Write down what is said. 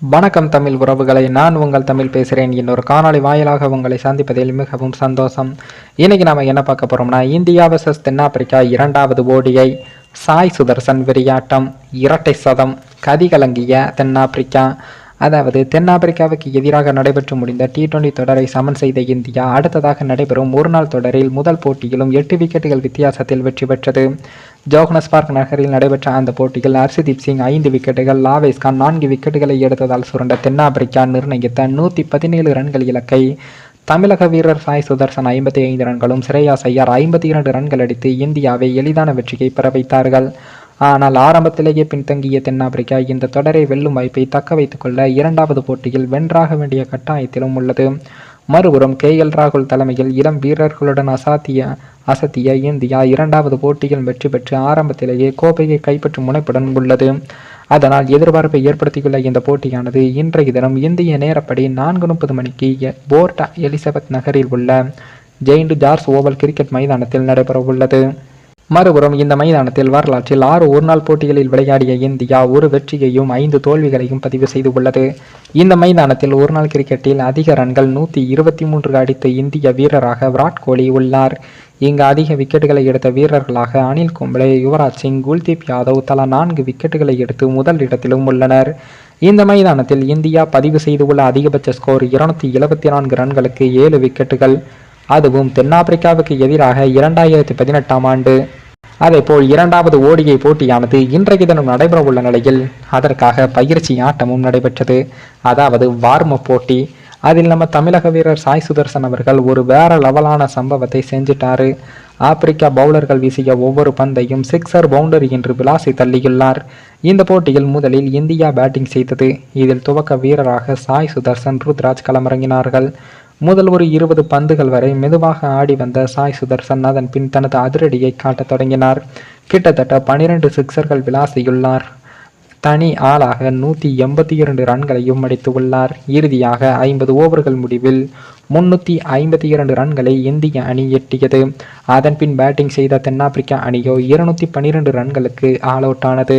வணக்கம் தமிழ் உறவுகளை நான் உங்கள் தமிழ் பேசுகிறேன். இன்னொரு காணொளி வாயிலாக உங்களை சந்திப்பதில் மிகவும் சந்தோஷம். இன்னைக்கு நாம் என்ன பார்க்க போகிறோம்னா இந்தியா வர்சஸ் தென்னாப்பிரிக்கா இரண்டாவது ஓடியை சாய் சுதர்சன் விளையாட்டம் இரட்டை சதம் கதிகலங்கிய தென்னாப்பிரிக்கா. அதாவது தென்னாப்பிரிக்காவுக்கு எதிராக நடைபெற்று முடிந்த டி டுவெண்டி தொடரை சமன் செய்த இந்தியா அடுத்ததாக நடைபெறும் ஒருநாள் தொடரில் முதல் போட்டியிலும் எட்டு விக்கெட்டுகள் வித்தியாசத்தில் வெற்றி பெற்றது. ஜோகனஸ்பார்க் நகரில் நடைபெற்ற அந்த போட்டியில் ஹர்ஷதீப் சிங் ஐந்து விக்கெட்டுகள் லாவேஸ் கான் நான்கு விக்கெட்டுகளை எடுத்ததால் சுரண்ட தென்னாப்பிரிக்கா நிர்ணயித்த நூற்றி பதினேழு ரன்கள் இலக்கை. தமிழக வீரர் சாய் சுதர்சன் ஐம்பத்தி ஐந்து ரன்களும் ஸ்ரேயாஸ் ஐயர் ஐம்பத்தி இரண்டு ரன்கள் அடித்து இந்தியாவை எளிதான வெற்றியை பெற வைத்தார்கள். ஆனால் ஆரம்பத்திலேயே பின்தங்கிய தென்னாப்பிரிக்கா இந்த தொடரை வெல்லும் வாய்ப்பை தக்க வைத்துக் கொள்ள இரண்டாவது போட்டியில் வென்றாக வேண்டிய கட்டாயத்திலும் உள்ளது. மறுபுறம் கே. எல். ராகுல் தலைமையில் இளம் வீரர்களுடன் அசாத்திய அசத்திய இந்தியா இரண்டாவது போட்டியில் வெற்றி பெற்று ஆரம்பத்திலேயே கோப்பையை கைப்பற்றும் முனைப்புடன் உள்ளது. அதனால் எதிர்பார்ப்பை ஏற்படுத்தியுள்ள இந்த போட்டியானது இன்றைய தினம் இந்திய நேரப்படி நான்கு முப்பது மணிக்கு போர்ட் எலிசபெத் நகரில் உள்ள ஜெயிண்ட் ஜார்ஸ் ஓவல் கிரிக்கெட் மைதானத்தில் நடைபெறவுள்ளது. மறுபுறம் இந்த மைதானத்தில் வரலாற்றில் ஆறு ஒருநாள் போட்டிகளில் விளையாடிய இந்தியா ஒரு வெற்றியையும் ஐந்து தோல்விகளையும் பதிவு செய்து உள்ளது. இந்த மைதானத்தில் ஒருநாள் கிரிக்கெட்டில் அதிக ரன்கள் நூற்றி இருபத்தி மூன்று அடித்த இந்திய வீரராக விராட் கோலி உள்ளார். இங்கு அதிக விக்கெட்டுகளை எடுத்த வீரர்களாக அனில் கும்ளே யுவராஜ் சிங் குல்தீப் யாதவ் தலா நான்கு விக்கெட்டுகளை எடுத்து முதல் இடத்திலும் உள்ளனர். இந்த மைதானத்தில் இந்தியா பதிவு செய்துள்ள அதிகபட்ச ஸ்கோர் இருநூத்தி எழுபத்தி நான்கு ரன்களுக்கு ஏழு விக்கெட்டுகள். அதுவும் தென்னாப்பிரிக்காவுக்கு எதிராக இரண்டாயிரத்தி பதினெட்டாம் ஆண்டு. அதேபோல் இரண்டாவது ஓடிஐ போட்டியானது இன்றைய தினம் நடைபெற உள்ள நிலையில் அதற்காக பயிற்சி ஆட்டமும் நடைபெற்றது. அதாவது வார்ம போட்டி. அதில் நம்ம தமிழக வீரர் சாய் சுதர்சன் அவர்கள் ஒரு வேற லெவலான சம்பவத்தை செஞ்சிட்டாரு. ஆப்பிரிக்கா பவுலர்கள் வீசிய ஒவ்வொரு பந்தையும் சிக்ஸர் பவுண்டரி என்று விளாசி தள்ளியுள்ளார். இந்த போட்டியில் முதலில் இந்தியா பேட்டிங் செய்தது. இதில் துவக்க வீரராக சாய் சுதர்சன் ருத்ராஜ் களமிறங்கினார்கள். முதல் ஒரு இருபது பந்துகள் வரை மெதுவாக ஆடி வந்த சாய் சுதர்சன் அதன் பின் தனது அதிரடியை காட்டத் தொடங்கினார். கிட்டத்தட்ட பனிரெண்டு சிக்சர்கள் விளாசியுள்ளார். தனி ஆளாக நூற்றி எண்பத்தி இரண்டு ரன்களையும் அடித்து உள்ளார். இறுதியாக ஐம்பது ஓவர்கள் முடிவில் முன்னூற்றி ஐம்பத்தி இரண்டு ரன்களை இந்திய அணி எட்டியது. அதன்பின் பேட்டிங் செய்த தென்னாப்பிரிக்கா அணியோ இருநூற்றி பன்னிரண்டு ரன்களுக்கு ஆல் அவுட் ஆனது.